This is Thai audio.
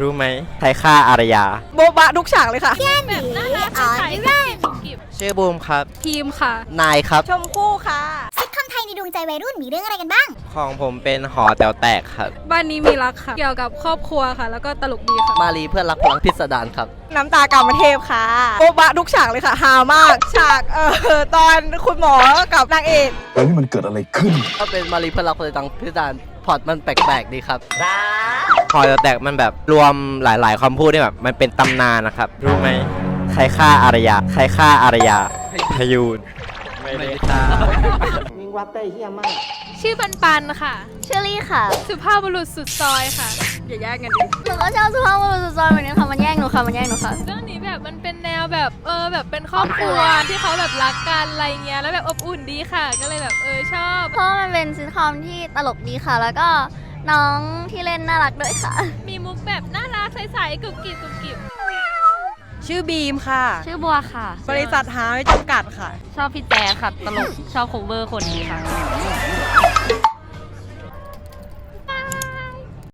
รู้ไหมใครฆ่าอารยา โบะบะทุกฉากเลยค่ะ แบบน่ารักใสๆกุบกิบชื่อบูมครับ ทีมค่ะ นายครับ ชมพู่ค่ะ ซิทคอมไทยในดวงใจวัยรุ่นมีเรื่องอะไรกันบ้าง ของผมเป็นหอแต๋วแตกครับ บ้านนี้มีรักค่ะ เกี่ยวกับครอบครัวค่ะ แล้วก็ตลกดีค่ะ มารีเพื่อนรักพลังพิสดารครับ น้ำตากามเทพค่ะ โบะบะทุกฉากเลยค่ะ ฮามาก ฉาก เอ่อ ตอนคุณหมอกับนางเอก แล้วนี่มันเกิดอะไรขึ้น ก็เป็นมารีเพื่อนรักพลังพิสดารพอร์ตมันแปลกๆดีครับหอ แต๋วแตกมันแบบรวมหลาย ๆคำพูดที่แบบมันเป็นตำนานนะครับ รู้ไหมใครฆ่าอารยา ใครฆ่าอารยาพยูนไม่ได้ฆ่าชื่อปันปันค่ะเชอรี่ค่ะ สุภาพบุรุษสุดซอยค่ะ อย่าแย่งกันดิหนูก็ชอบสุภาพบุรุษสุดซอยเหมือนกันค่ะ มันแย่งหนูค่ะ มันแย่งหนูค่ะ เรื่องนี้แบบมันเป็นแนวแบบเออแบบเป็นครอบครัวที่เขาแบบรักกันอะไรเงี้ย แล้วแบบอบอุ่นดีค่ะ ก็เลยแบบเออชอบ เพราะมันเป็นซิทคอมที่ตลกดีค่ะ แล้วก็ น้องที่เล่นน่ารักด้วยค่ะ มีมุกแบบน่ารักใสๆกุบกิบกุบกิบชื่อบีมค่ะ ชื่อบัวค่ะ บริษัทหาไม่จำกัดค่ะ ชอบพี่แจ๊คค่ะ ตลก ชอบ cover คนนี้ค่ะ